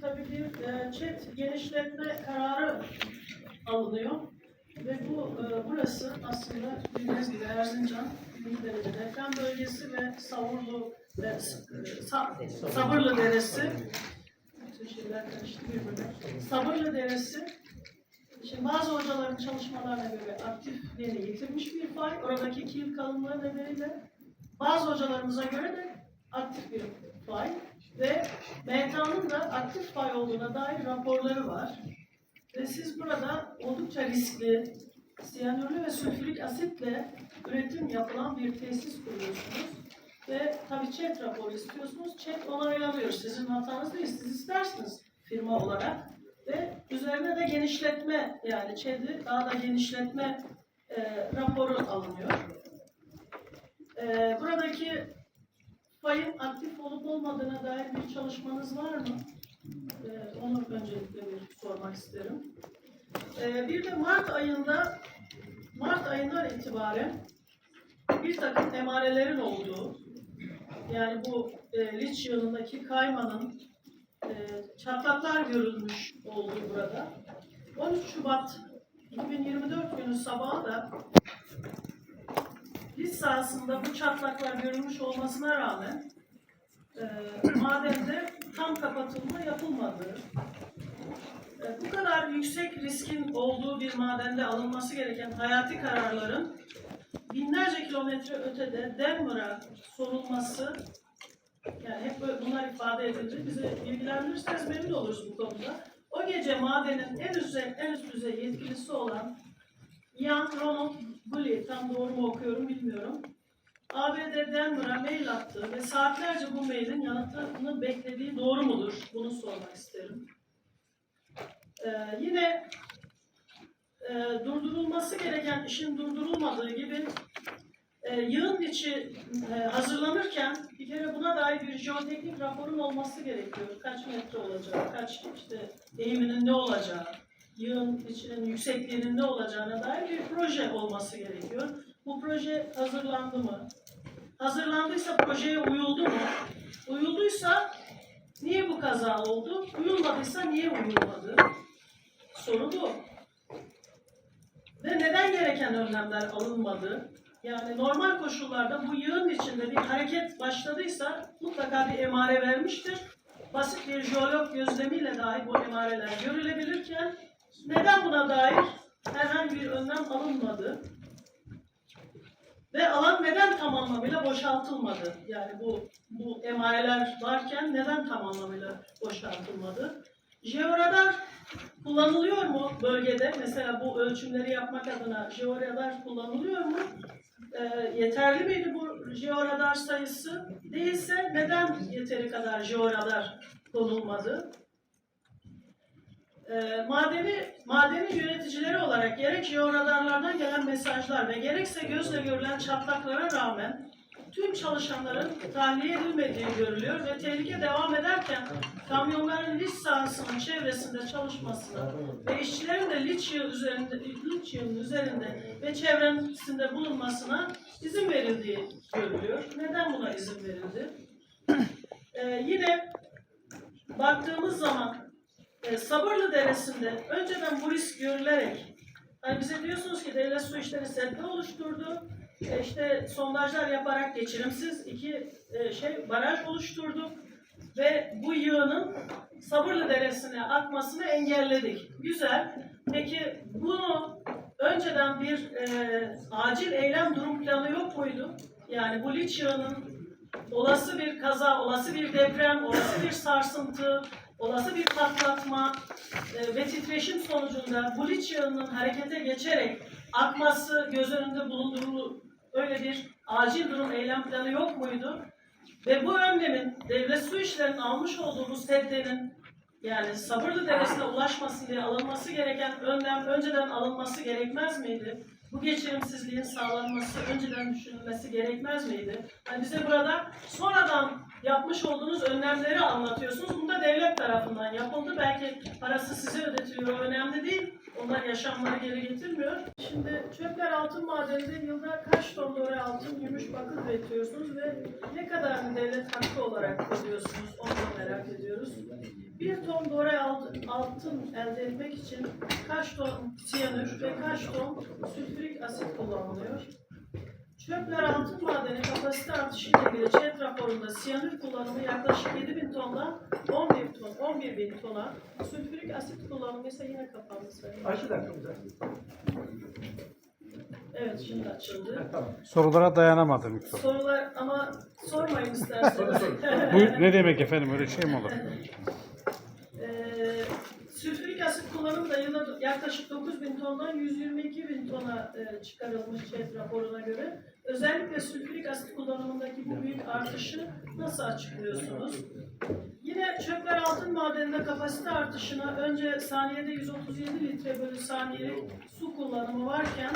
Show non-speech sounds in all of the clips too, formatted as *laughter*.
tabii bir e, çet genişletme kararı alınıyor. Ve bu e, burası aslında bildiğiniz gibi Erzincan birinci derece deprem bölgesi ve Savurlu ve e, Sa- Sabırlı Deresi bütün şeyler birbirine. Sabırlı Deresi Şimdi bazı hocaların çalışmalarına göre aktifliğini yitirmiş bir fay. Oradaki kil kalınlığı nedeniyle bazı hocalarımıza göre de aktif bir fay ve MTA'nın da aktif fay olduğuna dair raporları var. Ve siz burada oldukça riskli, siyanürlü ve sülfürik asitle üretim yapılan bir tesis kuruyorsunuz. Ve tabii ÇED raporu istiyorsunuz. ÇED onaylanıyor. Sizin hatanız değil. Siz istersiniz firma olarak. Ve üzerine de genişletme yani ÇED'i daha da genişletme e, raporu alınıyor. E, buradaki fayın aktif olup olmadığına dair bir çalışmanız var mı? E, onu öncelikle bir sormak isterim. E, bir de Mart ayında Mart ayından itibaren bir takım emarelerin olduğu yani bu e, liç yılındaki kaymanın e, çatlaklar görülmüş olduğu burada. 13 Şubat 2024 günü sabahı da sahasında bu çatlaklar görülmüş olmasına rağmen e, madende tam kapatılma yapılmadığı, e, bu kadar yüksek riskin olduğu bir madende alınması gereken hayati kararların binlerce kilometre ötede Denver'a sorulması yani hep böyle bunlar ifade edildi. Bizi bilgilendirirseniz memnun oluruz bu konuda. O gece madenin en üst, en üst düzey yetkilisi olan Ian Ronald Gully, tam doğru mu okuyorum bilmiyorum. ABD Denver'a mail attı ve saatlerce bu mailin yanıtını beklediği doğru mudur? Bunu sormak isterim. Ee, yine e, durdurulması gereken işin durdurulmadığı gibi e, yığın içi e, hazırlanırken bir kere buna dair bir jeoteknik raporun olması gerekiyor. Kaç metre olacağı, kaç işte eğiminin ne olacağı, yığın içinin yüksekliğinin ne olacağına dair bir proje olması gerekiyor. Bu proje hazırlandı mı? Hazırlandıysa projeye uyuldu mu? Uyulduysa niye bu kaza oldu? Uyulmadıysa niye uyulmadı? Soru bu. Ve neden gereken önlemler alınmadı? Yani normal koşullarda bu yığın içinde bir hareket başladıysa mutlaka bir emare vermiştir. Basit bir jeolog gözlemiyle dahi bu emareler görülebilirken neden buna dair herhangi bir önlem alınmadı? Ve alan neden tam anlamıyla boşaltılmadı? Yani bu bu emareler varken neden tam anlamıyla boşaltılmadı? Jeoradar kullanılıyor mu bölgede? Mesela bu ölçümleri yapmak adına jeoradar kullanılıyor mu? Ee, yeterli miydi bu jeoradar sayısı? Değilse neden yeteri kadar jeoradar konulmadı? Ee, madeni, madeni yöneticileri olarak gerek jeoradarlardan gelen mesajlar ve gerekse gözle görülen çatlaklara rağmen tüm çalışanların tahliye edilmediği görülüyor ve tehlike devam ederken kamyonların liç sahasının çevresinde çalışmasına ve işçilerin de liç yığ üzerinde, liç yığının üzerinde ve çevresinde bulunmasına izin verildiği görülüyor. Neden buna izin verildi? Ee, yine baktığımız zaman e, Sabırlı Deresi'nde önceden bu risk görülerek hani bize diyorsunuz ki devlet su işleri setli oluşturdu. E, işte sondajlar yaparak geçirimsiz iki e, şey baraj oluşturduk ve bu yığının Sabırlı Deresi'ne akmasını engelledik. Güzel. Peki bunu önceden bir e, acil eylem durum planı yok muydu? Yani bu liç yığının olası bir kaza, olası bir deprem, olası bir sarsıntı, olası bir patlatma e, ve titreşim sonucunda bu liç yağının harekete geçerek akması göz önünde bulundurulu öyle bir acil durum eylem planı yok muydu? Ve bu önlemin devlet su işlerinin almış olduğu bu seddenin yani sabırlı deresine ulaşmasın diye alınması gereken önlem önceden alınması gerekmez miydi? Bu geçirimsizliğin sağlanması önceden düşünülmesi gerekmez miydi? Yani bize burada sonradan yapmış olduğunuz önlemleri anlatıyorsunuz. Bunda devlet tarafından yapıldı. Belki parası size ödetiliyor, önemli değil. Onlar yaşamları geri getirmiyor. Şimdi çöpler altın madeninde yılda kaç ton doğru altın, gümüş, bakır üretiyorsunuz ve ne kadar devlet hakkı olarak ödüyorsunuz onu da merak ediyoruz. Bir altın elde etmek için kaç ton siyanür ve kaç ton sülfürik asit kullanılıyor? Çöpler altın madeni kapasite artışı ile ilgili ÇED raporunda siyanür kullanımı yaklaşık 7 bin tondan 11 ton, 11 bin tona, sülfürik asit kullanımı ise yine kapandı güzel. Evet şimdi açıldı. Tamam. Sorulara dayanamadım mikrofon. Sorular ama sormayın *laughs* isterseniz. Bu ne demek efendim öyle şey mi olur? *laughs* Ee, sülfürik asit kullanımı da yılda yaklaşık 9 bin tondan 122 bin tona e, çıkarılmış ÇED raporuna göre. Özellikle sülfürik asit kullanımındaki bu büyük artışı nasıl açıklıyorsunuz? Yine çöpler altın madeninde kapasite artışına önce saniyede 137 litre bölü saniyelik su kullanımı varken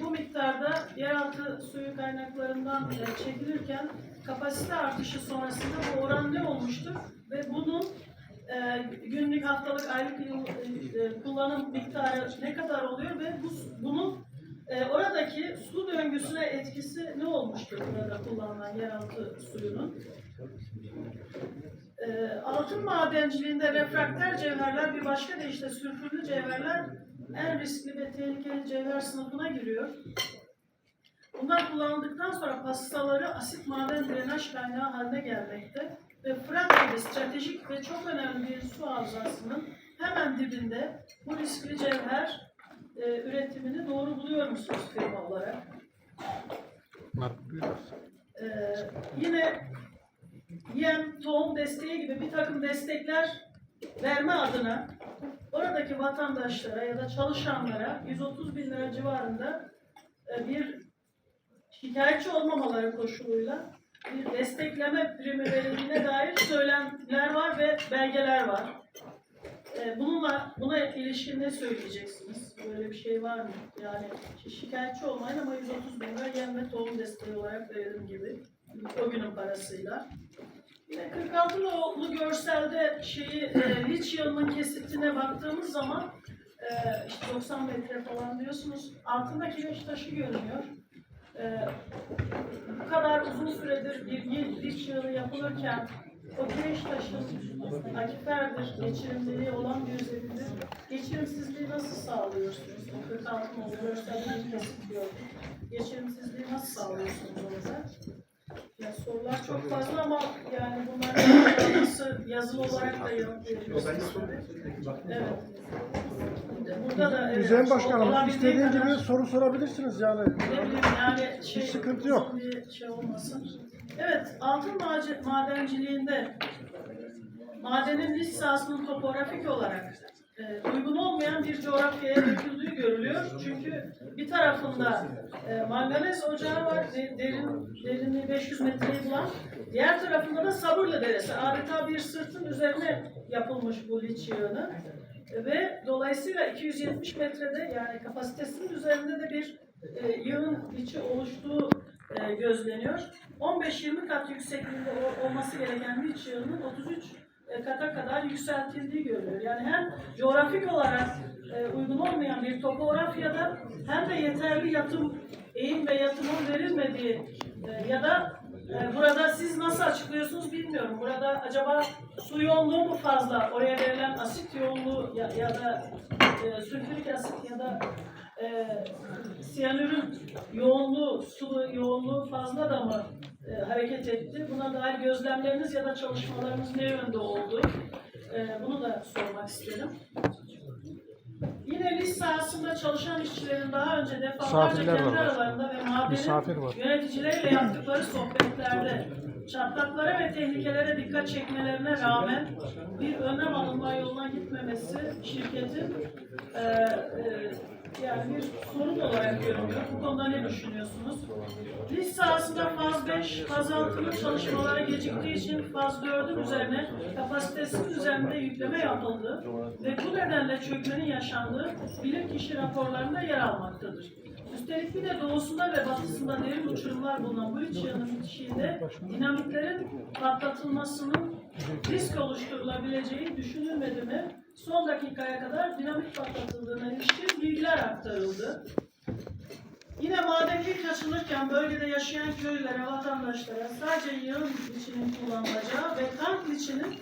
bu miktarda yeraltı suyu kaynaklarından e, çekilirken kapasite artışı sonrasında bu oran ne olmuştur ve bunun günlük, haftalık, aylık e, e, kullanım miktarı ne kadar oluyor ve bu, bunun e, oradaki su döngüsüne etkisi ne olmuştur burada kullanılan yeraltı suyunun? E, altın madenciliğinde refrakter cevherler bir başka deyişle sülfürlü cevherler en riskli ve tehlikeli cevher sınıfına giriyor. Bunlar kullanıldıktan sonra pastaları asit maden drenaj kaynağı haline gelmekte ve Fırat gibi stratejik ve çok önemli bir su havzasının hemen dibinde bu riskli cevher e, üretimini doğru buluyor musunuz firma olarak? Ee, yine yem, tohum desteği gibi bir takım destekler verme adına oradaki vatandaşlara ya da çalışanlara 130 bin lira civarında e, bir şikayetçi olmamaları koşuluyla bir destekleme primi verildiğine dair söylemler var ve belgeler var. E, Bununla buna ilişkin ne söyleyeceksiniz? Böyle bir şey var mı? Yani şi- şikayetçi olmayın ama 130 bin lira yem ve tohum desteği olarak verelim gibi. O günün parasıyla. Yine 46 nolu görselde şeyi e, liç yılının kesitine baktığımız zaman e, işte 90 metre falan diyorsunuz. Altında kireç taşı görünüyor. E, bu kadar uzun süredir bir yıl liç yılı yapılırken o kireç taşın akiferdir, geçirimliliği olan bir yüzeydir. Geçirimsizliği nasıl sağlıyorsunuz? O 46 nolu görselde bir kesit gördüm. Geçirimsizliği nasıl sağlıyorsunuz orada? Ya sorular çok fazla ama yani *coughs* nasıl yazılı olarak da yanıtlayabilirsiniz. Evet. Burada da evet, Başkanım olabildiği istediğin kadar- gibi soru sorabilirsiniz yani. ne bileyim yani şey, sıkıntı yok. Bir şey olmasın. Evet, altın mace- madenciliğinde madenin iç sahasının topografik olarak e, uygun olmayan bir coğrafyaya döküldüğü görülüyor. Çünkü bir tarafında e, manganez ocağı var, de- derin, derinliği 500 metreyi bulan. Diğer tarafında da Sabırlı Deresi. Adeta bir sırtın üzerine yapılmış bu liç yığını. Ve dolayısıyla 270 metrede yani kapasitesinin üzerinde de bir e, yığın içi oluştuğu e, gözleniyor. 15-20 kat yüksekliğinde olması gereken bir iç yığının 33 e, kata kadar yükseltildiği görülüyor. Yani hem coğrafik olarak e, uygun olmayan bir topografyada hem de yeterli yatım, eğim ve yatımın verilmediği e, ya da e, burada siz nasıl açıklıyorsunuz bilmiyorum. Burada acaba su yoğunluğu mu fazla, oraya verilen asit yoğunluğu ya, ya da e, sülfürik asit ya da e, siyanürün yoğunluğu, su yoğunluğu fazla da mı e, hareket etti? Buna dair gözlemleriniz ya da çalışmalarınız ne yönde oldu? E, bunu da sormak isterim. Liş sahasında çalışan işçilerin daha önce defalarca Misafirler kendi var. aralarında ve madenin Misafir var. yöneticileriyle yaptıkları sohbetlerde çatlaklara ve tehlikelere dikkat çekmelerine rağmen bir önlem alınma yoluna gitmemesi şirketin e, e, yani bir sorun olarak görünüyor. Bu konuda ne düşünüyorsunuz? Liş sahasında faz 5, faz 6'nın çalışmaları geciktiği için faz 4'ün üzerine kapasitesinin üzerinde yükleme yapıldı ve bu nedenle çökmenin yaşandığı bilirkişi raporlarında yer almaktadır. Üstelik bir de doğusunda ve batısında derin uçurumlar bulunan bu liç yığının bitişiğinde dinamitlerin patlatılmasının risk oluşturulabileceği düşünülmedi mi? Son dakikaya kadar dinamit patlatıldığına ilişkin bilgiler aktarıldı. Yine madenlik açılırken bölgede yaşayan köylülere, vatandaşlara sadece yığın içinin kullanılacağı ve tank içinin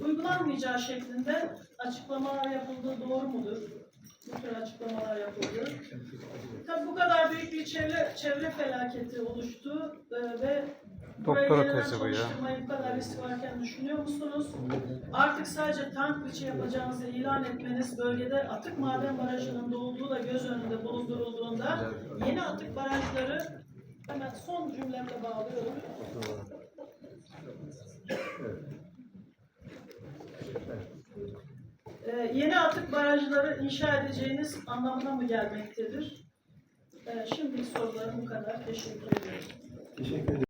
uygulanmayacağı şeklinde açıklamalar yapıldığı doğru mudur? Bu tür açıklamalar yapıldı. Tabii bu kadar büyük bir çevre, çevre felaketi oluştu e, ve Doktora tezi bu ya. bu kadar risk varken düşünüyor musunuz? Artık sadece tank içi yapacağınızı ilan etmeniz bölgede atık maden barajının da olduğu da göz önünde bulundurulduğunda yeni atık barajları hemen son cümlemle bağlıyorum. Ee, yeni atık barajları inşa edeceğiniz anlamına mı gelmektedir? Ee, şimdilik sorularım bu kadar. Teşekkür ederim. Teşekkür ederim.